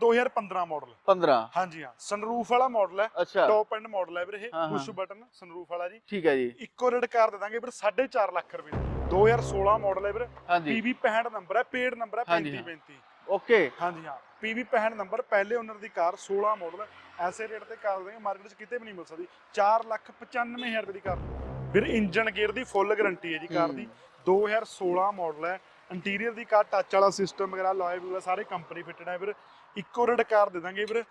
2015 model 15 ਹਾਂਜੀ ਹਾਂ। Sunroof ਵਾਲਾ ਮਾਡਲ ਹੈ। ਅੱਛਾ। ਟੌਪ ਐਂਡ ਮਾਡਲ ਹੈ ਵੀਰ ਇਹ। ਹਾਂ, ਪੁਸ਼। ਬਟਨ ਸਨਰੂਫ ਵਾਲਾ ਜੀ। ਠੀਕ ਹੈ ਜੀ। ਇੱਕੋ ਰੇਟ ਕਾਰ ਦੇ ਦਾਂਗੇ ਵੀਰ 4.5 ਲੱਖ ਰੁਪਏ ਦੀ। 2016 ਮਾਡਲ ਹੈ ਵੀਰ। ਹਾਂਜੀ। PV 65 ਨੰਬਰ ਹੈ ਪੇਡ ਨੰਬਰ ਹੈ ਹਾਂਜੀ, 35 ਹਾਂ। 35 ਓਕੇ ਹਾਂਜੀ ਹਾਂ। PV 65 ਨੰਬਰ ਪਹਿਲੇ ਓਨਰ ਦੀ ਕਾਰ 16 ਮਾਡਲ ਐਸੇ ਰੇਟ ਤੇ ਕਾਰ ਦੇਂਗੇ ਮਾਰਕੀਟ 'ਚ ਕਿਤੇ ਵੀ ਨਹੀਂ ਮਿਲ ਸਕਦੀ। 4 ਲੱਖ 95000 ਰੁਪਏ ਦੀ ਕਾਰ। ਫਿਰ ਇੰਜਨ ਗੇਅਰ ਦੀ ਫੁੱਲ ਗਾਰੰਟੀ ਹੈ ਜੀ ਕਾਰ ਦੀ। 2016 ਮਾਡਲ ਹੈ। ਇੰਟੀਰੀਅਰ ਦੀ ਕਾਰ ਟੱਚ ਵਾਲਾ ਸਿਸਟਮ ਵਗੈਰਾ ਲੋਏ ਵਗੈਰਾ ਸਾਰੇ ਕੰਪਨੀ ਫਿੱਟਡ ਹੈ ਵੀਰ। ਇੱਕੋ ਰੇਟ ਕਾਰ ਦੇ ਦਾਂਗੇ ਵੀਰ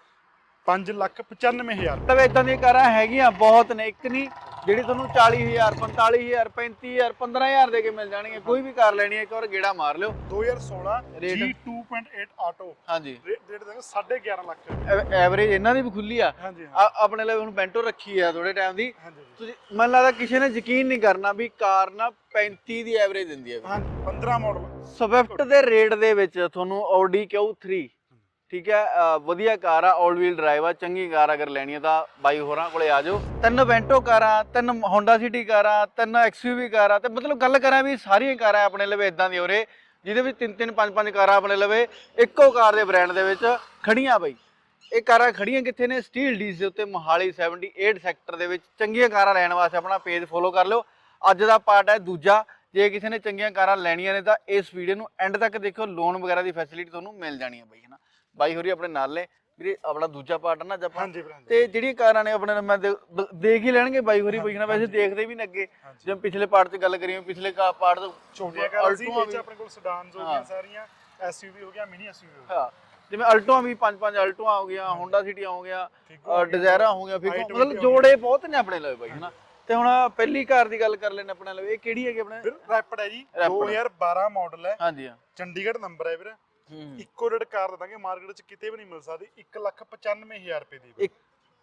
5 ਲੱਖ 95000 ਮਤਲਬ ਇਦਾਂ ਦੀਆਂ ਕਾਰਾਂ ਹੈਗੀਆਂ ਬਹੁਤ ਨੇ ਇੱਕ ਨਹੀਂ ਜਿਹੜੀ ਤੁਹਾਨੂੰ 40000 45000 35000 15000 ਦੇ ਕੇ ਮਿਲ ਜਾਣਗੇ ਕੋਈ ਵੀ ਕਾਰ ਲੈਣੀ ਹੈ ਇੱਕ ਵਾਰ ਗੇੜਾ ਮਾਰ ਲਿਓ। 2016 Rate? G2.8 ਆਟੋ ਹਾਂਜੀ। ਰੇਟ ਦੇ ਦਾਂਗੇ 11.5 ਲੱਖ। ਐਵਰੇਜ ਇਹਨਾਂ ਦੀ ਵੀ ਖੁੱਲੀ ਆ। ਆਪਣੇ ਲਈ ਹੁਣ ਬੈਂਟੋ ਰੱਖੀ ਆ ਥੋੜੇ ਟਾਈਮ ਦੀ। ਜੀ। ਤੁਸੀਂ ਮੈਨੂੰ ਲੱਗਦਾ ਕਿਸੇ ਨੇ ਯਕੀਨ ਨਹੀਂ ਕਰਨਾ ਵੀ ਕਾਰ ਨਾ 35 ਦੀ ਐਵਰੇਜ ਦਿੰਦੀ ਹੈ। ਹਾਂ 15 ਮਾਡਲ ਸਵਿਫਟ ਦੇ ਰੇਟ ਦੇ ਵਿੱਚ ਤੁਹਾਨੂੰ Audi Q3 ਠੀਕ ਹੈ ਵਧੀਆ ਕਾਰ ਆ ਆਲ ਵੀਲ ਡਰਾਈਵ ਆ, ਚੰਗੀ ਕਾਰ ਅਗਰ ਲੈਣੀ ਹੈ ਤਾਂ ਬਾਈ ਹੋਰਾਂ ਕੋਲੇ ਆ ਜਾਓ। ਤਿੰਨ ਵੈਂਟੋ ਕਾਰਾਂ ਤਿੰਨ ਹੋਂਡਾ ਸਿਟੀ ਕਾਰਾਂ ਤਿੰਨ XUV ਕਾਰਾਂ ਤੇ ਮਤਲਬ ਗੱਲ ਕਰਾਂ ਵੀ ਸਾਰੀਆਂ ਕਾਰਾਂ ਆਪਣੇ ਲਵੇ ਇਦਾਂ ਦੀ ਉਰੇ, ਜਿਹਦੇ ਵਿੱਚ ਤਿੰਨ ਤਿੰਨ, ਪੰਜ ਪੰਜ ਕਾਰਾਂ ਆਪਣੇ ਲਵੇ, ਇੱਕੋ ਕਾਰ ਦੇ ਬ੍ਰਾਂਡ ਦੇ ਵਿੱਚ ਖੜੀਆਂ ਬਈ। ਇਹ ਕਾਰਾਂ ਖੜੀਆਂ ਕਿੱਥੇ ਨੇ? ਸਟੀਲ ਡੀਸ ਦੇ ਉੱਤੇ ਮੋਹਾਲੀ 78 ਸੈਕਟਰ ਦੇ ਵਿੱਚ। ਚੰਗੀਆਂ ਕਾਰਾਂ ਲੈਣ ਵਾਸਤੇ ਆਪਣਾ ਪੇਜ ਫੋਲੋ ਕਰ ਲਿਓ। ਅੱਜ ਦਾ ਪਾਰਟ ਹੈ ਦੂਜਾ। ਜੇ ਕਿਸੇ ਨੇ ਚੰਗੀਆਂ ਕਾਰਾਂ ਲੈਣੀਆਂ ਨੇ ਤਾਂ ਇਸ ਵੀਡੀਓ ਨੂੰ ਐਂਡ ਤੱਕ ਦੇਖਿਓ। ਲੋਨ ਵਗੈਰਾ ਦੀ ਫੈਸਿਲਿਟੀ ਤੁਹਾਨੂੰ ਮਿਲ ਜਾਣੀ ਹੈ ਬਾਈ ਹਨਾ ਬਾਈ ਹੋਰੀ ਆਪਣੇ ਨਾਲ ਨੇ। ਵੀਰੇ ਆਪਣਾ ਦੂਜਾ ਪਾਰਟ ਨਾ ਹਾਂਜੀ ਹਾਂਜੀ ਤੇ ਜਿਹੜੀਆਂ ਕਾਰਾਂ ਨੇ ਆਪਣੇ ਮੈਂ ਦੇ- ਦੇਖ ਹੀ ਲੈਣਗੇ ਬਾਈ ਹੋਰੀ ਬਈ ਹਨਾ ਵੈਸੇ ਦੇਖਦੇ ਵੀ ਨੇ ਅੱਗੇ। ਹਾਂਜੀ। ਜਿਵੇਂ ਪਿਛਲੇ ਪਾਰਟ 'ਚ ਗੱਲ ਕਰੀਏ ਪਿਛਲੇ ਪਾਰਟ ਤੋਂ ਛੋਟੀਆਂ ਕਾਰਾਂ ਸੀ ਵਿੱਚ ਆਪਣੇ ਕੋਲ ਸਡਾਨਸ ਹੋ ਹਾਂ। ਗਈਆਂ ਸਾਰੀਆਂ ਐਸਯੂਵੀ ਹੋ ਗਿਆ ਮਿਨੀ ਐਸਯੂਵੀ ਹੋ ਗਿਆ। ਹਾਂ। ਜਿਵੇਂ ਅਲਟੋਆਂ ਵੀ ਪੰਜ ਪੰਜ ਅਲਟੋਆਂ ਹੋ ਗਈਆਂ ਹੋਂਡਾ ਸਿਟੀਆਂ ਹੋ ਗਿਆ ਫਿਗੋ ਹੋ ਗਿਆ, ਡਿਜ਼ਾਇਰਾਂ ਹੋ ਗਿਆ ਫਿਗੋ i20 ਮਤਲਬ ਹੋ ਜੋੜੇ ਬਹੁਤ ਨੇ ਆਪਣੇ ਲਈ ਬਾਈ ਹਨਾ। ਤੇ ਹੁਣ ਪਹਿਲੀ ਕਾਰ ਦੀ ਗੱਲ ਕਰ ਲੈਣੇ ਆਪਣੇ ਲਈ ਇਹ ਕਿਹੜੀ ਹੈਗੀ ਆਪਣੇ? ਵੀਰ ਰੈਪਡ ਹੈ ਜੀ। Rapid। 2012 ਮਾਡਲ ਹੈ। ਹਾਂਜੀ ਹਾਂ। ਚੰਡੀਗੜ੍ਹ ਨੰਬਰ ਹੈ ਵੀਰ। ਇੱਕੋ ਰੇਟ ਕਾਰ ਦੇ ਦਾਂਗੇ ਮਾਰਕੀਟ 'ਚ ਕਿਤੇ ਵੀ ਨਹੀਂ ਮਿਲ ਸਕਦੀ। 195000 ਰੁਪਏ ਦੀ ਇੱਕ-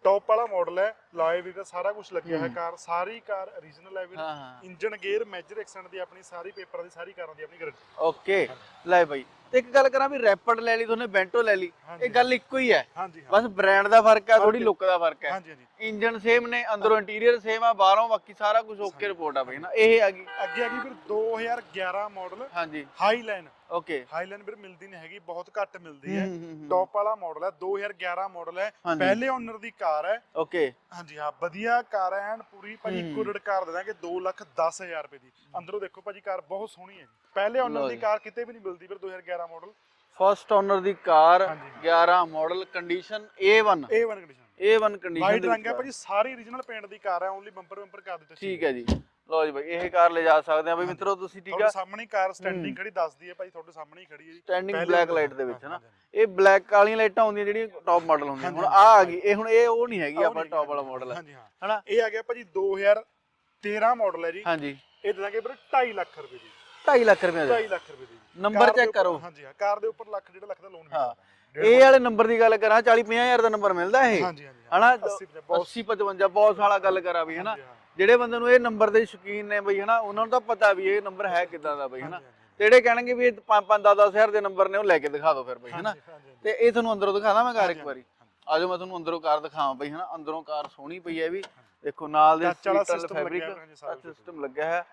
ਟੌਪ ਵਾਲਾ ਮਾਡਲ ਹੈ ਲਾਏ ਵੀ ਦਾ ਸਾਰਾ ਕੁਝ ਲੱਗਿਆ ਹੈ। ਕਾਰ ਸਾਰੀ ਕਾਰ origignal ਹੈ ਵੀਰ। ਹਾਂ ਇੰਜਨ ਗੇਅਰ ਮੇਜਰ ਐਕਸੈਂਟ ਦੀ ਆਪਣੀ ਸਾਰੀ ਪੇਪਰਾਂ ਦੀ ਸਾਰੀ ਕਾਰਾਂ ਦੀ ਆਪਣੀ ਗਾਰੰਟੀ ਓਕੇ ਲੈ ਬਾਈ। ਤੇ ਇੱਕ ਗੱਲ ਕਰਾਂ ਵੀ ਰੈਪਡ ਲੈ ਲਈ ਤੁਹਾਨੂੰ ਬੈਂਟੋ ਲੈ ਲਈ। ਇਹ ਗੱਲ ਇੱਕੋ ਹੀ ਹੈ। ਹਾਂਜੀ ਹਾਂ। ਬਸ ਬ੍ਰਾਂਡ ਦਾ ਫ਼ਰਕ ਹੈ। ਥੋੜੀ। ਲੁੱਕ ਦਾ ਫ਼ਰਕ ਹੈ। ਹਾਂਜੀ ਹਾਂਜੀ। ਇੰਜਨ ਸੇਮ ਨੇ ਅੰਦਰੋਂ ਇੰਟੀਰੀਅਰ ਸੇਮ ਆ ਬਾਹਰੋਂ ਬਾਕੀ ਸਾਰਾ ਕੁਝ ਓਕੇ ਰਿਪੋਰਟ ਆ ਬਈ ਨਾ ਇਹ ਆ ਗਈ। ਅੱਗੇ ਆ ਗਈ ਵੀਰ 2011 ਮਾਡਲ ਹਾਂਜੀ। ਹਾਈਲਾਈਨ ਓਕੇ ਹਾਈਲਾਈਨ ਵੀਰ ਮਿਲਦੀ ਨਹੀਂ ਹੈਗੀ ਬਹੁਤ ਘੱਟ ਮਿਲਦੀ ਹੈ ਟੌਪ ਵਾਲਾ ਮਾਡਲ ਹੈ 2011 ਮਾਡਲ ਹੈ। ਪਹਿਲੇ ਓਨਰ ਦੀ ਕਾਰ ਹੈ। ਓਕੇ ਹਾਂਜੀ ਹਾਂ ਵਧੀਆ ਕਾਰ ਹੈ ਐਨ ਪੂਰੀ ਭਾਜੀ ਰੇਟ ਕਾਰ ਦੇ ਦਾਂਗੇ 2 ਲੱਖ 10000 ਰੁਪਏ ਦੀ। ਅੰਦਰੋਂ ਦੇਖੋ ਭਾਜੀ ਕਾਰ ਬਹੁਤ ਸੋਹਣੀ ਹੈ ਜੀ। ਪਹਿਲੇ ਓਨਰ ਦੀ। ਕਾਰ ਕਿਤੇ ਵੀ ਨਹੀਂ ਮਿਲਦੀ ਵੀਰ 2011 ਮਾਡਲ ਫਰਸਟ ਓਨਰ ਦੀ ਕਾਰ ਹਾਂਜੀ। 11 model condition A1 A1 condition A1 condition white ਰੰਗ ਹੈ। ਭਾਜੀ ਸਾਰੀ origignal ਪੇਂਟ ਦੀ ਕਾਰ ਹੈ ਓਨਲੀ ਬੰਪਰ ਬੰਪਰ ਕਰ ਦਿੱਤਾ ਠੀਕ ਹੈ ਜੀ। ਲਓ ਜੀ ਬਾਈ ਇਹ ਕਾਰ ਲੈ ਜਾ ਸਕਦੇ ਆ। ਬਈ ਮਿੱਤਰੋ ਤੁਸੀਂ ਠੀਕ ਤੁਹਾਡੇ ਆ? ਸਾਹਮਣੇ ਕਾਰ ਸਟੈਂਡਿੰਗ ਖੜੀ ਦੱਸਦੀ ਹੈ ਭਾਜੀ ਤੁਹਾਡੇ ਸਾਹਮਣੇ ਹੀ ਖੜੀ ਹੈ ਜੀ। ਸਟੈਂਡਿੰਗ ਬਲੈਕ ਲਾਈਟ ਦੀ। ਵਿੱਚ ਹਾਂ, ਨਾ ਇਹ ਬਲੈਕ ਵਾਲੀਆਂ ਲਾਈਟਾਂ ਹੁੰਦੀਆਂ ਜਿਹੜੀਆਂ ਟੌਪ ਮਾਡਲ ਹੁੰਦੀਆਂ। ਹੁਣ ਆ ਆ। ਗਈ। ਇਹ ਹੁਣ ਇਹ ਉਹ ਨਹੀਂ ਹੈਗੀ ਆਪਣਾ ਟੌਪ ਵਾਲਾ ਮਾਡਲ ਹੈ। ਹਨਾ? ਇਹ ਆ ਗਿਆ ਭਾਜੀ 2013 ਮਾਡਲ ਹੈ ਜੀ। ਹਾਂਜੀ। ਇਹ ਦਾਂਗੇ ਵੀਰ 2.5 ਲੱਖ ਰੁਪਏ ਦੀ। 2.5 ਲੱਖ ਰੁਪਏ ਦਾ 2.5 ਲੱਖ ਰੁਪਏ ਦੀ ਜੀ। ਨੰਬਰ ਕਾਰ ਦੇ check ਉੱਪਰ- ਕਰੋ। ਹਾਂਜੀ ਹਾਂ ਕਾਰ ਦੇ ਉੱਪਰ ਲੱਖ ਡੇਢ ਲੱਖ ਦਾ ਲੋਨ ਹਾਂ। ਮਿਲਦਾ ਇਹ ਵਾਲੇ ਨੰਬਰ ਦੀ ਗੱਲ ਕਰਾਂ 40 50000 ਦਾ ਨੰਬਰ ਮਿਲਦਾ ਇਹ ਹਾਂਜੀ ਹਾਂਜੀ ਹਨਾ 80 ਬਹੁਤ 80 55 ਬਹੁਤ ਸਾਲਾ ਗੱਲ ਕਰਾਂ ਵੀ ਹਨਾ ਹਾਂਜੀ, ਹਾਂ। ਜਿਹੜੇ ਬੰਦੇ ਨੂੰ ਇਹ ਨੰਬਰ ਦੇ ਸ਼ੌਕੀਨ ਨੇ ਬਈ ਹਨਾ ਉਹਨਾਂ ਨੂੰ ਤਾਂ ਪਤਾ ਵੀ ਇਹ ਨੰਬਰ ਹੈ ਕਿਦਾਂ ਦਾ ਬਈ ਹਨਾ ਹਾਂਜੀ, ਹਾਂਜੀ। ਤੇ ਜਿਹੜੇ ਕਹਿਣਗੇ ਵੀ ਇਹ 5 5 10 ਹਜ਼ਾਰ ਦੇ ਨੰਬਰ ਨੇ ਉਹ ਲੈ ਕੇ ਦਿਖਾ ਦਿਓ ਫਿਰ ਬਈ ਹਨਾ ਹਾਂਜੀ, ਹਾਂਜੀ, ਹਾਂਜੀ। ਤੇ ਇਹ ਤੁਹਾਨੂੰ ਅੰਦਰੋਂ ਦਿਖਾਦਾ ਮੈਂ ਕਾਰ ਇੱਕ ਵਾਰੀ ਆਜੋ ਮੈਂ ਤੁਹਾਨੂੰ ਅੰਦਰੋਂ ਕਾਰ ਦਿਖਾਵਾਂ ਬਈ ਹਨਾ ਅੰਦਰੋਂ ਕਾਰ ਸੋਹਣੀ ਪਈ ਹੈ ਵੀ ਦੇਖੋ ਨਾਲ ਦੇ Touch ਵਾਲਾ ਸੀਟਲ system ਫੈਬਰਿਕ ਲੱਗਿਆ ਹੋਇਆ ਜੀ ਸਾਰਾ ਕੁਛ। ਸਿਸਟਮ ਲੱਗਿਆ ਹੈ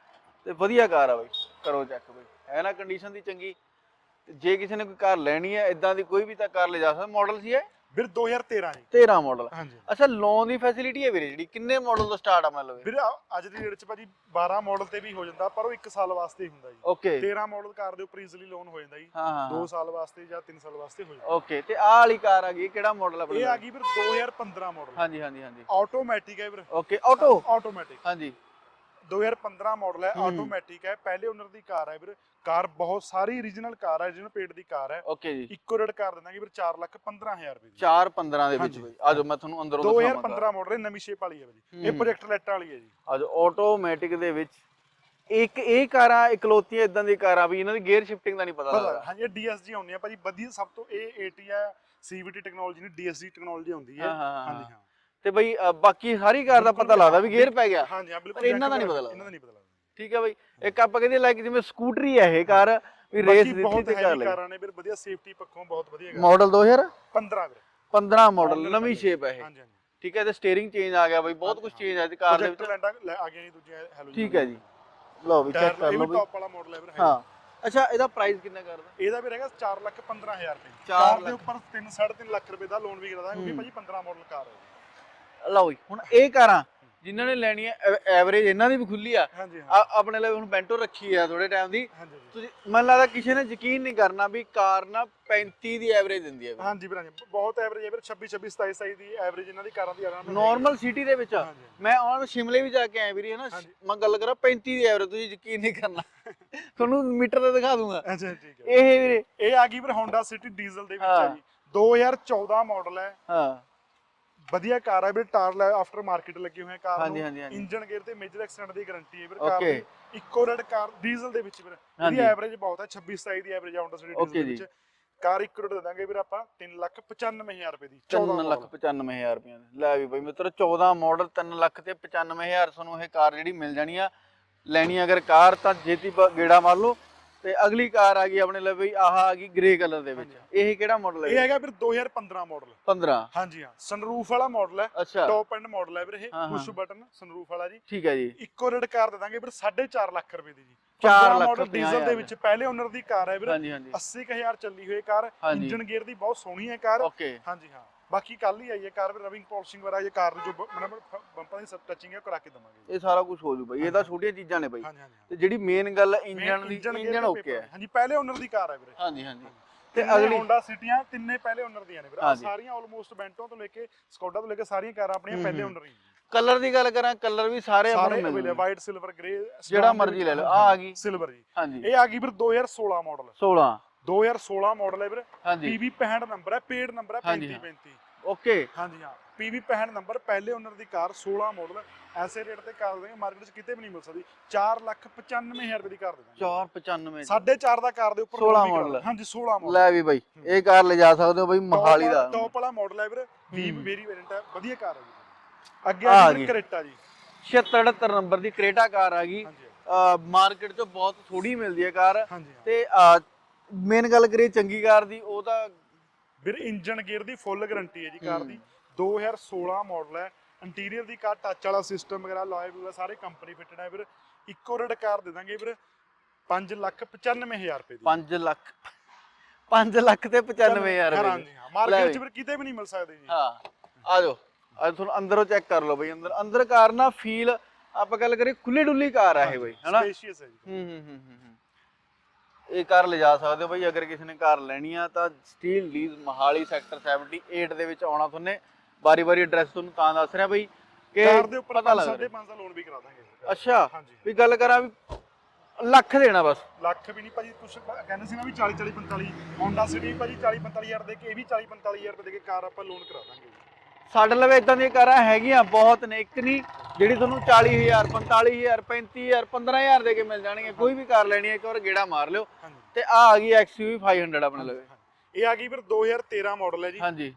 ਤੇ ਵਧੀਆ ਕਾਰ ਆ ਬਈ ਕਰੋ ਚੈੱਕ ਬਈ। ਹੈ ਨਾ ਕੰਡੀਸ਼ਨ ਦੀ ਚੰਗੀ? ਤੇ ਜੇ ਕਿਸੇ ਨੇ ਕੋਈ ਕਾਰ ਲੈਣੀ ਹੈ ਇਦਾਂ ਦੀ ਕੋਈ ਵੀ ਤਾਂ ਕਾਰ ਲੈ ਜਾ ਸਕਦਾ। ਮਾਡਲ ਸੀ ਇਹ? ਵੀਰ 2013 ਜੀ 13 ਮਾਡਲ ਹਾਂਜੀ। ਅੱਛਾ ਲੋਨ ਦੀ ਫੈਸਿਲਿਟੀ ਹੈ ਵੀਰੇ ਜਿਹੜੀ? ਕਿੰਨੇ ਮਾਡਲ ਤੋਂ ਸਟਾਰਟ ਆ ਮਤਲਬ ਵੀਰ ਅੱਜ ਦੀ ਡੇਟ 'ਚ ਭਾਜੀ 12 ਮਾਡਲ ਤੇ ਵੀ ਹੋ ਜਾਂਦਾ ਪਰ ਉਹ 1 ਸਾਲ ਵਾਸਤੇ ਹੀ ਹੁੰਦਾ ਜੀ। ਓਕੇ 13 ਮਾਡਲ ਕਾਰ ਦੇ ਉੱਪਰ ਈਜ਼ੀਲੀ ਲੋਨ ਹੋ ਜਾਂਦਾ ਜੀ। ਹਾਂ ਹਾਂ 2 ਸਾਲ ਵਾਸਤੇ ਜਾਂ 3 ਸਾਲ ਵਾਸਤੇ ਹੋ ਜਾਂਦਾ। ਓਕੇ ਤੇ ਆਹ ਵਾਲੀ ਕਾਰ ਆ ਗਈ ਕਿਹੜਾ ਮਾਡਲ ਆਪਣੇ ਇਹ ਆ? ਗਈ ਵੀਰ 2015 ਮਾਡਲ ਹਾਂਜੀ ਹਾਂਜੀ ਹਾਂਜੀ। ਆਟੋਮੈਟਿਕ ਹੈ ਵੀਰ। ਓਕੇ ਆਟੋ ਆਟੋਮੈਟਿਕ ਹਾਂਜੀ। 2015 ਮਾਡਲ ਹੈ। ਆਟੋਮੈਟਿਕ ਹੈ ਪਹਿਲੇ ਓਨਰ ਦੀ ਕਾਰ ਹੈ ਵੀਰ। ਕਾਰ ਬਹੁਤ ਸਾਰੀ origignal ਕਾਰ ਹੈ origignal ਪੇਟ ਦੀ ਕਾਰ ਹੈ। ਓਕੇ ਜੀ। ਇੱਕੋ ਰੇਟ ਕਰ ਦਿੰਦਾਂਗੇ ਵੀਰ 4 ਲੱਖ 15000 ਰੁਪਏ ਦੀ। 4 15 ਦੇ ਵਿੱਚ। ਬਈ ਆਜੋ ਮੈਂ ਤੁਹਾਨੂੰ ਅੰਦਰੋਂ ਦਿਖਾਵਾਂ 2015 ਮਾਡਲ ਹੈ ਨਵੀਂ ਸ਼ੇਪ ਵਾਲੀ ਹੈ ਭਾਜੀ ਇਹ। ਪ੍ਰੋਜੈਕਟ ਲਾਈਟਾਂ ਵਾਲੀ ਹੈ ਜੀ। ਆਜੋ ਆਟੋਮੈਟਿਕ ਦੇ ਵਿੱਚ ਇੱਕ ਇਹ ਕਾਰਾਂ ਇਕਲੌਤੀਆਂ ਇਦਾਂ ਦੀ ਕਾਰਾਂ ਵੀ ਇਹਨਾਂ ਦੀ ਗੇਅਰ ਸ਼ਿਫਟਿੰਗ ਦਾ ਨਹੀਂ ਪਤਾ ਲੱਗਦਾ। ਹਾਂਜੀ DSG ਆਉਂਦੀ ਹੈ ਭਾਜੀ। ਵਧੀਆ ਸਭ ਤੋਂ ਇਹ AT ਹੈ CVT ਟੈਕਨੋਲੋਜੀ ਨਹੀਂ DSG ਟੈਕਨੋਲੋਜੀ ਆਉਂਦੀ ਹੈ ਹਾਂ, ਹਾਂ, ਹਾਂ, ਹਾਂਜੀ ਹਾਂ। ਤੇ ਬਈ ਅ, ਬਾਕੀ ਸਾਰੀ ਕਾਰ ਦਾ ਪਤਾ ਲੱਗਦਾ ਵੀ ਗੇਅਰ ਪੈ ਗਿਆ। ਹਾਂਜੀ ਹਾਂ ਬਿਲਕੁਲ ਪਰ ਇਹਨਾਂ ਦਾ ਨਹੀਂ ਪਤਾ ਲੱਗਦਾ। ਇਹਨਾਂ ਦਾ ਨਹੀਂ ਪਤਾ ਲੱਗਦਾ। ਠੀਕ ਹੈ ਬਈ ਇੱਕ ਆਪਾਂ ਕਹਿੰਦੇ ਲਾਈਕ ਜਿਵੇਂ ਸਕੂਟਰੀ ਹੈ ਇਹ ਕਾਰ ਵੀ ਰੇਸ ਬਾਕੀ ਦਿੱਤੀ ਬਹੁਤ ਤੇ ਕਰ ਹੈਵੀ ਲਈ। ਕਾਰਾਂ ਨੇ ਵੀਰ ਵਧੀਆ ਸੇਫਟੀ ਪੱਖੋਂ ਬਹੁਤ ਵਧੀਆ ਕਾਰ। ਮਾਡਲ 2015 15 ਵੀਰ। ਮਾਡਲ Model ਨਵੀਂ। ਸ਼ੇਪ ਹੈ ਇਹ। ਹਾਂਜੀ ਹਾਂਜੀ। ਠੀਕ ਹੈ ਤੇ ਸਟੀਅਰਿੰਗ ਚੇਂਜ ਆ ਗਿਆ ਬਈ ਬਹੁਤ ਕੁਝ ਚੇਂਜ ਆ ਇਸ ਕਾਰ ਦੇ ਪ੍ਰੋਜੈਕਟ ਵਿੱਚ। ਲਾਈਟਾਂ ਲੈ- ਆ ਗਈਆਂ ਜੀ ਦੂਜੀਆਂ ਹੈਲੋ ਠੀਕ ਹੈ ਜੀ। ਲਓ ਵੀ ਚੈੱਕ ਕਰ ਲਓ ਵੀ ਬਈ। ਟੌਪ ਵਾਲਾ ਮਾਡਲ ਹੈ ਵੀਰ ਹਾਂ ਅੱਛਾ ਇਹਦਾ ਪ੍ਰਾਈਸ ਕਿੰਨਾ ਕਰਦਾ? ਇਹਦਾ ਵੀ ਰਹੇਗਾ 4 ਲੱਖ 15000 ਰੁਪਏ। ਚਾਰ ਕਾਰ ਦੇ ਲੱਖ। ਉੱਪਰ 3 3.5 ਲੱਖ ਰੁਪਏ ਦਾ ਲੋਨ ਵੀ ਕਰਾ ਦਾਂਗੇ ਕਿਉਂਕਿ ਹੂੰ। ਭਾਜੀ 15 ਮਾਡਲ ਕਾਰ ਹੈ। ਲਓ ਜੀ ਹੁਣ ਇਹ ਕਾਰਾਂ ਜਿਨ੍ਹਾਂ ਨੇ ਲੈਣੀ ਹੈ ਐਵਰੇਜ ਇਹਨਾਂ ਦੀ ਵੀ ਖੁੱਲੀ ਆ। ਹਾਂਜੀ ਆ- ਆਪਣੇ ਲਈ ਹੁਣ ਬੈਂਟੋ ਰੱਖੀ ਆ ਥੋੜੇ ਟਾਈਮ ਦੀ। ਹਾਂਜੀ ਤੁਸੀਂ ਮੈਨੂੰ ਲੱਗਦਾ ਕਿਸੇ ਨੇ ਯਕੀਨ ਨਹੀਂ ਕਰਨਾ ਵੀ ਕਾਰ ਨਾ 35 ਦੀ ਐਵਰੇਜ ਦਿੰਦੀ ਹੈ। ਹਾਂਜੀ ਵੀਰਾਂ ਜੀ ਬਹੁਤ ਐਵਰੇਜ ਹੈ ਵੀਰ 26 26 27 27 ਦੀ ਐਵਰੇਜ ਇਹਨਾਂ ਦੀ ਕਾਰਾਂ ਦੀ ਆਰਾਮ ਨਾਲ ਨਾਰਮਲ ਸਿਟੀ ਦੇ ਵਿੱਚ ਹਾਂਜੀ ਮੈਂ ਉਹਨਾਂ ਸ਼ਿਮਲੇ ਵੀ ਜਾ ਕੇ ਆਇਆ ਵੀਰੇ ਹਨਾ? ਹਾਂਜੀ। ਮੈਂ ਗੱਲ ਕਰਾਂ 35 ਦੀ ਐਵਰੇਜ ਤੁਸੀਂ ਯਕੀਨ ਨਹੀਂ ਕਰਨਾ। ਤੁਹਾਨੂੰ ਮੀਟਰ ਤੇ ਦਿਖਾ ਦੂੰਗਾ। ਅੱਛਾ ਠੀਕ ਹੈ। ਇਹ ਵੀਰੇ। ਇਹ ਆ ਗਈ ਵੀਰ Honda City ਡੀਜ਼ਲ ਦੇ ਵਿੱਚ ਹਾਂ। ਹੈ। ਜੀ। 2014 ਮਾਡਲ ਹੈ। ਹਾਂ। ਵਧੀਆ ਕਾਰ ਹੈ ਵੀਰ ਟਾਰ ਆਫਟਰ ਮਾਰਕੀਟ ਲੱਗੇ ਹੋਏ ਆ ਕਾਰ ਹਾਂਜੀ, ਨੂੰ ਹਾਂਜੀ, ਹਾਂਜੀ। ਇੰਜਨ ਗੇਅਰ ਤੇ ਮੇਜਰ ਐਕਸੀਡੈਂਟ ਦੀ ਗਾਰੰਟੀ ਹੈ ਵੀਰ ਕਾਰ Okay. ਦੀ ਇੱਕੋ ਰੇਡ ਕਾਰ ਡੀਜ਼ਲ ਦੇ ਵਿੱਚ ਵੀਰ ਹਾਂਜੀ। ਇਹਦੀ ਐਵਰੇਜ ਬਹੁਤ ਹੈ 26 27 ਦੀ average Honda City Okay diesel ਦੇ ਜੀ। ਵਿੱਚ ਕਾਰ ਇੱਕੋ ਰੇਡ ਦੇ ਦਾਂਗੇ ਵੀਰ ਆਪਾਂ 3 ਲੱਖ 95000 ਰੁਪਏ ਦੀ 3 14 ਲੱਖ model। 95000 ਰੁਪਏ ਲੈ ਵੀ ਬਈ ਮਿੱਤਰ 14 ਮਾਡਲ 3 ਲੱਖ ਤੇ 95000 ਤੁਹਾਨੂੰ ਇਹ ਕਾਰ ਜਿਹੜੀ ਮਿਲ ਜਾਣੀ ਆ ਲੈਣੀ ਅਗਰ ਕਾਰ ਤਾਂ ਜੇਤੀ ਗੇੜਾ ਮਾਰ ਲਓ ਤੇ ਅਗਲੀ ਕਾਰ ਆ ਗਈ ਆਪਣੇ ਲਈ ਬਈ ਆਹ ਆ ਗਈ ਗ੍ਰੇ ਕਲਰ ਦੇ ਵਿੱਚ। ਇਹ ਕਿਹੜਾ ਮਾਡਲ ਇਹ ਹੈ ਹੈਗਾ ਵੀਰ 2015 ਮਾਡਲ 15 ਹਾਂਜੀ ਹਾਂ। ਸਨਰੂਫ ਵਾਲਾ ਮਾਡਲ ਹੈ। ਅੱਛਾ। ਟੌਪ ਐਂਡ ਮਾਡਲ ਹੈ ਵੀਰ ਇਹ। ਹਾਂ, ਹਾਂ। ਪੁਸ਼ ਬਟਨ ਸਨਰੂਫ ਵਾਲਾ ਜੀ। ਠੀਕ ਹੈ ਜੀ। ਇੱਕੋ ਰੇਡ ਕਾਰ ਦੇ ਦਾਂਗੇ ਵੀਰ 4.5 ਲੱਖ ਰੁਪਏ ਦੀ ਜੀ। ਚਾਰ 15 ਲੱਖ ਮਾਡਲ ਪੰਜਾਹ ਡੀਜ਼ਲ ਦੇ ਹਜ਼ਾਰ ਵਿੱਚ ਪਹਿਲੇ ਓਨਰ ਦੀ ਕਾਰ ਹੈ ਵੀਰ। ਹਾਂਜੀ ਹਾਂਜੀ। 80000 ਚੱਲੀ ਹੋਈ ਕਾਰ। ਹਾਂਜੀ। ਇੰਜਨ ਗੇਅਰ ਦੀ ਬਹੁਤ ਸੋਹਣੀ ਹੈ ਕਾਰ। ਓਕੇ ਹਾਂਜੀ ਹਾਂ। ਬਾਕੀ ਕੱਲ ਹੀ ਆਈ ਹੈ ਕਾਰ ਵੀ ਰਵਿੰਗ ਪਾਲਿਸ਼ਿੰਗ ਵਗੈਰਾ ਇਹ ਕਾਰ ਨੂੰ ਜੋ ਬੰਪਾਂ ਦੀ ਟੱਚਿੰਗ ਹੈ ਕਰਾ ਕੇ ਦਵਾਂਗੇ ਇਹ ਸਾਰਾ ਕੁਝ ਹੋ ਜੂ ਬਈ ਇਹ ਤਾਂ ਛੋਟੀਆਂ ਚੀਜ਼ਾਂ ਨੇ ਬਈ। ਤੇ ਜਿਹੜੀ ਮੇਨ ਗੱਲ ਇੰਜਨ ਦੀ ਇੰਜਨ ਓਕੇ ਹੈ ਹਾਂਜੀ ਪਹਿਲੇ ਓਨਰ ਦੀ ਕਾਰ ਹੈ ਵੀਰੇ। ਹਾਂਜੀ ਹਾਂਜੀ। ਤੇ ਅਗਲੀ ਹੋਂਡਾ ਸਿਟੀਆਂ ਤਿੰਨੇ ਪਹਿਲੇ ਓਨਰ ਦੀਆਂ ਨੇ ਵੀਰੇ। ਸਾਰੀਆਂ ਆਲਮੋਸਟ ਬੈਂਟੋ ਤੋਂ ਲੈ ਕੇ ਸਕੋਡਾ ਤੋਂ ਲੈ ਕੇ ਸਾਰੀਆਂ ਕਾਰਾਂ ਆਪਣੀਆਂ ਪਹਿਲੇ। ਓਨਰ ਹੀ। ਕਲਰ ਦੀ ਗੱਲ ਕਰਾਂ ਕਲਰ ਵੀ ਸਾਰੇ ਆਪਾਂ ਸਾਰੇ ਨੂੰ। ਮਿਲਦੇ ਵਾਈਟ ਸਿਲਵਰ ਗ੍ਰੇ ਜਿਹੜਾ ਮਰਜ਼ੀ ਲੈ ਲਓ ਆ ਆ ਗਈ। ਸਿਲਵਰ ਜੀ। ਹਾਂਜੀ। ਇਹ ਆ ਗਈ ਵੀਰ 2016 ਮਾਡਲ 16 2016 ਮਾਡਲ ਹੈ ਵੀਰ। ਹਾਂਜੀ। PV 65 ਨੰਬਰ ਹੈ ਪੇਡ ਨੰਬਰ ਹੈ ਹਾਂਜੀ, 35 ਹਾਂ। 35 ਓਕੇ। ਹਾਂਜੀ ਹਾਂ। PV 65 ਨੰਬਰ ਪਹਿਲੇ ਓਨਰ ਦੀ ਕਾਰ 16 ਮਾਡਲ ਐਸੇ ਰੇਟ ਤੇ ਕਾਰ ਦੇਵਾਂਗੇ ਮਾਰਕੀਟ 'ਚ ਕਿਤੇ ਵੀ ਨਹੀਂ ਮਿਲ ਸਕਦੀ। 4 ਲੱਖ 95000 ਰੁਪਏ ਦੀ ਕਾਰ ਦੇ ਦਾਂਗੇ। 495 ਸਾਢੇ 4 ਦਾ ਕਾਰ ਦੇ ਉੱਪਰ 16 loan ਵੀ ਕਰਾ। model। ਦਾਂਗੇ। ਹਾਂਜੀ 16 ਮਾਡਲ ਲੈ ਵੀ ਬਈ ਇਹ ਕਾਰ ਲਿਜਾ ਸਕਦੇ ਹੋ ਬਈ ਮਹਾਲੀ ਦਾ। ਟੌਪ ਵਾਲਾ ਮਾਡਲ ਹੈ ਵੀਰ। ਵੀ ਹੂੰ। ਵੇਰੀ ਵੇਰੀਐਂਟ ਹੈ ਵਧੀਆ ਕਾਰ ਹੈ ਅੱਗੇ ਆ ਆ ਗਈ। ਗਈ। ਕਰੇਟਾ ਜੀ। 76 ਨੰਬਰ ਦੀ ਕ੍ਰੇਟਾ ਕਾਰ ਆ ਗਈ। ਹਾਂਜੀ। ਮਾਰਕੀਟ 'ਚ ਬਹੁਤ ਥੋੜੀ ਮਿਲਦੀ ਹੈ ਕਾਰ। ਹਾਂਜੀ ਹਾਂ। ਤੇ ਮੇਨ ਗੱਲ ਕਰੀਏ ਚੰਗੀ ਕਾਰ ਦੀ ਉਹ ਤਾਂ ਵੀਰ ਇੰਜਨ ਗੇਅਰ ਦੀ ਫੁੱਲ ਗਾਰੰਟੀ ਹੈ ਜੀ ਕਾਰ ਦੀ। 2016 ਮਾਡਲ ਹੈ। ਇੰਟੀਰੀਅਰ ਦੀ ਕਾਰ ਟੱਚ ਵਾਲਾ ਸਿਸਟਮ ਵਗੈਰਾ ਲਾਇਬ ਵਗੈਰਾ ਸਾਰੇ ਕੰਪਨੀ ਫਿੱਟਡ ਹੈ ਵੀਰ। ਇੱਕੋ ਰੇਟ ਕਾਰ ਦੇ ਦਾਂਗੇ ਵੀਰ 5 ਲੱਖ 95000 ਰੁਪਏ ਦੀ। 5 ਲੱਖ 5 ਲੱਖ ਤੇ 95000 ਰੁਪਏ ਹਾਂਜੀ। ਹਾਂ ਮਾਰਕੀਟ। 'ਚ ਵੀਰ ਕਿਤੇ ਵੀ ਨਹੀਂ ਮਿਲ ਸਕਦੇ ਜੀ। ਹਾਂ ਆ ਜਾਓ ਅੱਜ ਤੁਹਾਨੂੰ ਅੰਦਰੋਂ ਚੈੱਕ ਕਰ ਲਓ ਬਈ ਅੰਦਰ ਅੰਦਰ ਕਾਰ ਨਾ ਫੀਲ ਆਪਾਂ ਗੱਲ ਕਰੀਏ ਖੁੱਲੀ ਡੁੱਲੀ ਕਾਰ ਆ ਇਹ ਬਈ ਹਨਾ? ਸਪੇਸ਼ੀਅਸ ਹੈ ਜੀ। ਹੂੰ ਹੂੰ ਹੂੰ। ਇਹ ਕਾਰ ਲਿਜਾ ਸਕਦੇ ਹੋ ਬਈ ਅਗਰ ਕਿਸੇ ਨੇ ਕਾਰ ਲੈਣੀ ਆ ਤਾਂ ਸਟੀਲ ਲੀਜ਼ ਮਹਾਲੀ ਸੈਕਟਰ 78 ਦੇ ਵਿੱਚ ਆਉਣਾ ਤੁਹਾਨੂੰ। ਬਾਰੀ ਬਾਰੀ ਐਡਰੈਸ ਤੁਹਾਨੂੰ ਤਾਂ ਦੱਸ ਰਿਹਾ ਬਈ ਕਿ ਕਾਰ ਦੇ ਉੱਪਰ ਪਤਾ ਲੱਗ 5 ਰਿਹਾ 5 ਦਾ ਲੋਨ ਵੀ ਕਰਾ ਦਾਂਗੇ। ਅੱਛਾ ਵੀ ਗੱਲ ਕਰਾਂ ਵੀ ਲੱਖ ਦੇਣਾ ਬਸ। ਲੱਖ ਵੀ ਨਹੀਂ ਭਾਜੀ ਕੁਛ ਕਹਿੰਦੇ ਸੀ ਨਾ ਵੀ 40 40 45 Honda City ਭਾਜੀ 40 45000 ਦੇ ਕੇ ਇਹ ਵੀ 40 45000 ਰੁਪਏ ਦੇ ਕੇ ਕਾਰ ਆਪਾਂ ਲੋਨ ਕਰਾ ਦਾਂਗੇ। ਸਾਡੇ ਲਵੇ ਇਦਾਂ ਦੀਆਂ ਕਾਰਾਂ ਹੈਗੀਆਂ ਬਹੁਤ ਨੇ ਇੱਕ ਨਹੀਂ ਜਿਹੜੀ ਤੁਹਾਨੂੰ 40000 45000 35000 15000 ਦੇ ਕੇ ਮਿਲ ਜਾਣਗੀਆਂ। ਕੋਈ ਵੀ ਕਾਰ ਲੈਣੀ ਹੈ ਇੱਕ ਵਾਰ ਗੇੜਾ ਮਾਰ ਲਿਓ ਤੇ ਆ ਆ ਗਈ XUV 500 ਆਪਣੇ ਲਵੇ। ਇਹ ਆ ਗਈ ਫਿਰ 2013 ਮਾਡਲ ਹੈ ਜੀ। ਹਾਂਜੀ।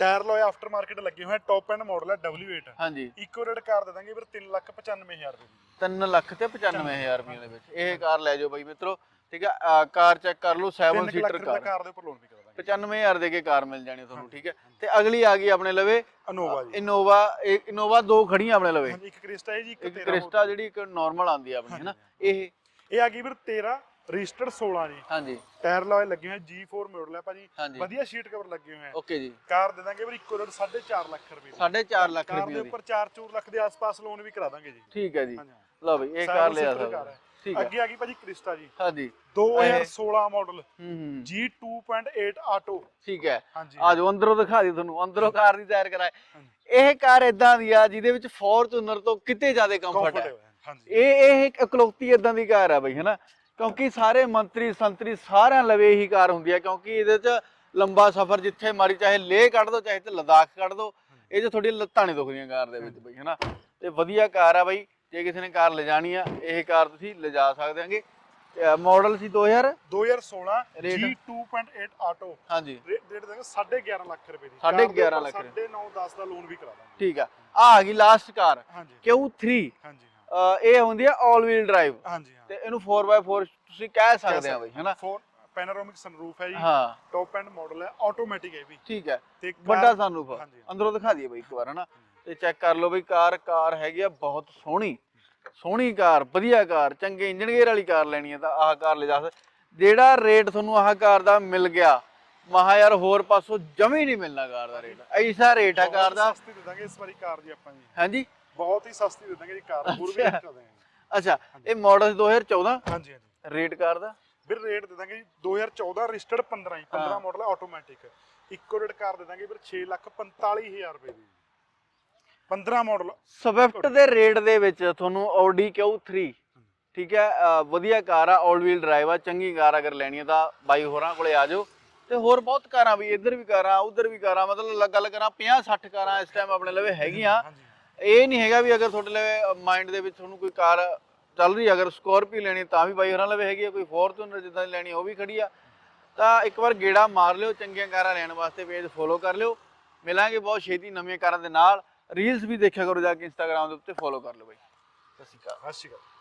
ਟਾਇਰ ਲੋਏ ਆਫਟਰ ਮਾਰਕੀਟ ਲੱਗੇ ਹੋਏ ਟੌਪ ਐਂਡ ਮਾਡਲ ਹੈ W8 ਹਾਂਜੀ। ਇੱਕੋ ਰੇਟ ਕਾਰ ਦੇ ਦਾਂਗੇ ਫਿਰ 3 ਲੱਖ 95000 ਰੁਪਏ ਦੀ 3 ਲੱਖ ਤੇ 95000 ਰੁਪਏ ਦੇ ਵਿੱਚ। ਇਹ ਕਾਰ ਲੈ ਜਾਓ ਬਾਈ ਮਿੱਤਰੋ ਠੀਕ ਆਹ ਕਾਰ ਚੈੱਕ ਕਰ ਲਓ 7 3 ਲੱਖ ਸੀਟਰ ਕਾਰ। ਕਾਰ ਦੇ ਉੱਪਰ ਲੋਨ ਵੀ 95000 ਦੇ ਕੇ ਕਾਰ ਮਿਲ ਜਾਣੀ ਤੁਹਾਨੂੰ ਠੀਕ ਹੈ? ਤੇ ਅਗਲੀ ਆ ਗਈ ਆਪਣੇ ਲਵੇ ਅਨੋਵਾ ਜੀ। ਇਨੋਵਾ ਇਨੋਵਾ ਦੋ ਖੜੀਆਂ ਆਪਣੇ ਲਵੇ। ਹਾਂਜੀ ਇੱਕ ਕ੍ਰਿਸਟਾ ਹੈ ਜੀ ਇੱਕ ਇੱਕ 13 ਕ੍ਰਿਸਟਾ ਜਿਹੜੀ ਇੱਕ ਨਾਰਮਲ ਆਂਦੀ ਆ ਆਪਣੀ ਹੈ ਨਾ ਇਹ ਇਹ ਆ ਗਈ ਫਿਰ 13 ਰਜਿਸਟਰਡ 16 ਜੀ। ਹਾਂਜੀ। ਟਾਇਰ ਲੋਏ ਲੱਗੇ ਹੋਏ G4 ਮਾਡਲ ਹੈ ਭਾਜੀ। ਵਧੀਆ ਸ਼ੀਟ ਕਵਰ ਲੱਗੇ ਹੋਏ ਆ। ਓਕੇ ਜੀ। ਕਾਰ ਦੇ ਦਾਂਗੇ ਫਿਰ ਇੱਕੋ ਰੇਟ 4.5 ਲੱਖ ਰੁਪਏ ਦੀ। 4.5 ਲੱਖ ਰੁਪਏ ਦੇ ਦੀ। ਉੱਪਰ 4-4 ਲੱਖ ਦੇ ਆਸ-ਪਾਸ ਲੋਨ ਵੀ ਕਰਾ ਦਾਂਗੇ ਜੀ। ਠੀਕ ਹੈ ਜੀ। ਲਓ ਬਈ ਇਹ ਕਾਰ ਲਿਆ ਹੈ। ਠੀਕ ਹੈ। ਅੱਗੇ ਆ ਗਈ ਭਾਜੀ ਕ੍ਰਿਸਟਾ ਜੀ। ਹਾਂਜੀ। 2016 ਮਾਡਲ ਹੂੰ ਹੂੰ। G2.8 ਆਟੋ ਠੀਕ ਹੈ। ਹਾਂਜੀ। ਆ ਜਾਓ ਅੰਦਰੋਂ ਦਿਖਾ ਦੀ ਤੁਹਾਨੂੰ। ਅੰਦਰੋਂ ਕਾਰ ਦੀ ਤਿਆਰ ਕਰਾਏ। ਇਹ ਕਾਰ ਇਦਾਂ ਦੀ ਆ ਜਿਹਦੇ ਵਿੱਚ ਫੋਰਚੂਨਰ ਤੋਂ ਕਿਤੇ ਜ਼ਿਆਦਾ ਕੰਫਰਟ ਹੈ ਇਹ ਇਹ ਇੱਕ ਇਕਲੌਤੀ ਇਦਾਂ ਦੀ ਕਾਰ ਆ ਬਈ ਹੈਨਾ? ਕਿਉਂਕਿ ਸਾਰੇ ਮੰਤਰੀ ਸੰਤਰੀ ਸਾਰਿਆਂ ਲਵੇ ਇਹੀ ਕਾਰ ਹੁੰਦੀ ਹੈ ਕਿਉਂਕਿ ਇਹਦੇ 'ਚ ਲੰਬਾ ਸਫ਼ਰ ਜਿੱਥੇ ਮਾਰੀ ਚਾਹੇ ਲੇਹ ਕੱਢ ਦੋ ਚਾਹੇ ਤੇ ਲਦਾਖ ਕੱਢ ਦੋ ਇਹ 'ਚ ਤੁਹਾਡੀ ਲੱਤਾਂ ਨਹੀਂ ਦੁਖਦੀਆਂ ਕਾਰ ਦੇ ਵਿੱਚ ਬਈ ਹੈਨਾ? ਤੇ ਵਧੀਆ ਕਾਰ ਆ ਬਈ। ਜੇ ਕਿਸੇ ਨੇ ਕਾਰ ਲਿਜਾਣੀ ਆ ਇਹ ਕਾਰ ਤੁਸੀਂ ਲਿਜਾ ਸਕਦੇ ਆਂਗੇ। ਮਾਡਲ ਸੀ 2000 2016 Rate? G2.8 ਆਟੋ ਹਾਂਜੀ। ਰੇਟ ਦਾਂਗੇ 11.5 ਲੱਖ ਰੁਪਏ ਦੀ। ਸਾਢੇ ਗਿਆਰਾਂ ਲੱਖ ਰੁਪਏ। 9.5 10 ਦਾ ਲੋਨ ਵੀ ਕਰਾ ਦਾਂਗੇ। ਠੀਕ ਆ। ਆ ਆ ਗਈ ਲਾਸਟ ਕਾਰ ਹਾਂਜੀ। Q3 ਹਾਂਜੀ ਇਹ ਹੁੰਦੀ ਆ ਆਲ ਵੀਲ ਡਰਾਈਵ ਹਾਂਜੀ ਤੇ ਇਹਨੂੰ 4x4 ਤੁਸੀਂ ਕਹਿ ਸਕਦੇ ਆ ਬਈ ਹੈਨਾ? ਪੈਨੋਰਾਮਿਕ ਸਨਰੂਫ ਹੈ ਜੀ। ਹਾਂ। ਟੌਪ ਐਂਡ ਮਾਡਲ ਹੈ ਆਟੋਮੈਟਿਕ ਹੈ ਵੀ। ਠੀਕ ਹੈ। ਵੱਡਾ ਸਨਰੂਫ ਅੰਦਰੋਂ ਦਿਖਾ ਦਈਏ ਬਈ ਇੱਕ ਵਾਰ ਹਨਾ? ਤੇ ਚੈੱਕ ਕਰ ਲਓ ਬਈ ਕਾਰ ਕਾਰ ਹੈਗੀ ਆ ਬਹੁਤ ਸੋਹਣੀ। ਸੋਹਣੀ ਕਾਰ ਵਧੀਆ ਕਾਰ ਚੰਗੇ ਇੰਜਨ ਗੇਅਰ ਵਾਲੀ ਕਾਰ ਲੈਣੀ ਹੈ ਤਾਂ ਆਹ ਕਾਰ ਲੈ ਜਾ ਜਿਹੜਾ ਰੇਟ ਤੁਹਾਨੂੰ ਆਹ ਕਾਰ ਦਾ ਮਿਲ ਗਿਆ ਮਹਾ ਯਾਰ ਹੋਰ ਪਾਸੋਂ ਜਮੀ ਨਹੀਂ ਮਿਲਣਾ ਕਾਰ ਦਾ ਰੇਟ ਐਸਾ ਰੇਟ ਆ ਕਾਰ ਦਾ। ਸਸਤੀ ਦੇ ਦਾਂਗੇ ਇਸ ਵਾਰੀ ਕਾਰ ਜੀ ਆਪਾਂ ਜੀ। ਹਾਂਜੀ। ਬਹੁਤ ਹੀ ਸਸਤੀ ਦੇ ਦਾਂਗੇ ਜੀ ਕਾਰ ਪੂਰੀ ਅੱਛਾ। ਰੇਟ ਦੇ ਦਾਂਗੇ ਅੱਛਾ ਇਹ ਮਾਡਲ 2014 ਹਾਂਜੀ ਹਾਂਜੀ। ਰੇਟ ਕਾਰ ਦਾ? ਵੀਰ ਰੇਟ ਦੇ ਦਾਂਗੇ ਜੀ 2014 ਰਜਿਸਟਰਡ 15 ਹੀ 15 ਹਾਂ। ਮਾਡਲ ਆਟੋਮੈਟਿਕ ਇੱਕੋ ਰੇਟ ਕਾਰ ਦੇ ਦਾਂਗੇ ਵੀਰ 6 ਲੱਖ 45000 ਰੁਪਏ ਦੀ। 15 ਮਾਡਲ ਸਵਿਫਟ ਦੇ ਰੇਟ ਦੇ ਵਿੱਚ ਤੁਹਾਨੂੰ Audi Q3 ਠੀਕ ਹੈ ਵਧੀਆ ਕਾਰ ਆ ਆਲ ਵੀਲ ਡਰਾਈਵ ਆ ਚੰਗੀ ਕਾਰ ਅਗਰ ਲੈਣੀ ਹੈ ਤਾਂ ਬਾਈ ਹੋਰਾਂ ਕੋਲੇ ਆ ਜਾਓ। ਤੇ ਹੋਰ ਬਹੁਤ ਕਾਰਾਂ ਵੀ ਇੱਧਰ ਵੀ ਕਾਰਾਂ ਉੱਧਰ ਵੀ ਕਾਰਾਂ ਮਤਲਬ ਗੱਲ ਕਰਾਂ 50 60 ਕਾਰਾਂ ਇਸ ਟਾਈਮ ਆਪਣੇ ਲਵੇ ਹੈਗੀਆਂ। ਇਹ ਨਹੀਂ ਹੈਗਾ ਵੀ ਅਗਰ ਤੁਹਾਡੇ ਲਵੇ ਮਾਈਂਡ ਦੇ ਵਿੱਚ ਤੁਹਾਨੂੰ ਕੋਈ ਕਾਰ ਚੱਲ ਰਹੀ ਅਗਰ ਸਕੋਰਪੀਓ ਲੈਣੀ ਤਾਂ ਵੀ ਬਾਈ ਹੋਰਾਂ ਲਵੇ ਹੈਗੀ ਆ ਕੋਈ ਫੋਰਚੂਨਰ ਜਿੱਦਾਂ ਦੀ ਲੈਣੀ ਉਹ ਵੀ ਖੜੀ ਆ। ਤਾਂ ਇੱਕ ਵਾਰ ਗੇੜਾ ਮਾਰ ਲਿਓ ਚੰਗੀਆਂ ਕਾਰਾਂ ਲੈਣ ਵਾਸਤੇ ਪੇਜ ਫੋਲੋ ਕਰ ਲਿਓ। ਮਿਲਾਂਗੇ ਬਹੁਤ ਛੇਤੀ ਨਵੀਆਂ ਕਾਰਾਂ ਦੇ ਨਾਲ। ਰੀਲਸ ਵੀ ਦੇਖਿਆ ਕਰੋ ਜਾ ਕੇ ਇੰਸਟਾਗ੍ਰam ਦੇ ਉੱਤੇ ਫੋਲੋ ਕਰ ਲਓ ਬਾਈ। ਸਤਿ ਸ਼੍ਰੀ ਅਕਾਲ। ਸਤਿ ਸ਼੍ਰੀ ਅਕਾਲ।